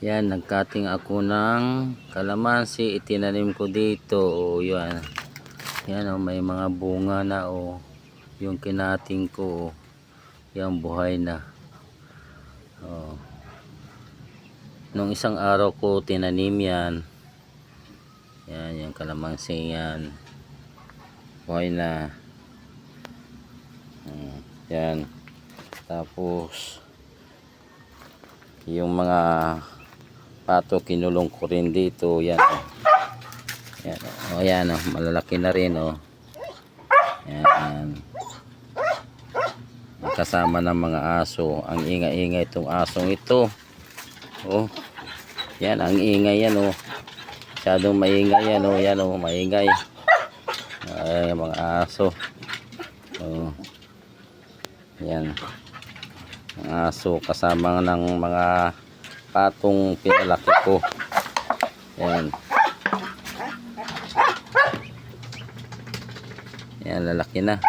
Yan, nagkating ako ng kalamansi. Itinanim ko dito. O, yan. Yan, o, may mga bunga na, o. Yung kinating ko, o. Yan, buhay na. O. Nung isang araw ko, tinanim yan. Yan, yung kalamansi yan. Buhay na. Mm, Yan. Tapos, yung mga pato kinulong ko rin dito yan oh. yan oh, yan oh, malalaki na rin oh. Yan. Kasama ng mga aso. Ang ingay-ingay itong asong ito. Oh. Yan ang ingay yan oh. Masyadong maingay yan oh. Yan oh maingay. Ay mga aso. Oh. Yan. Ang aso kasama ng mga patong pinalaki ko. Yan yan lalaki na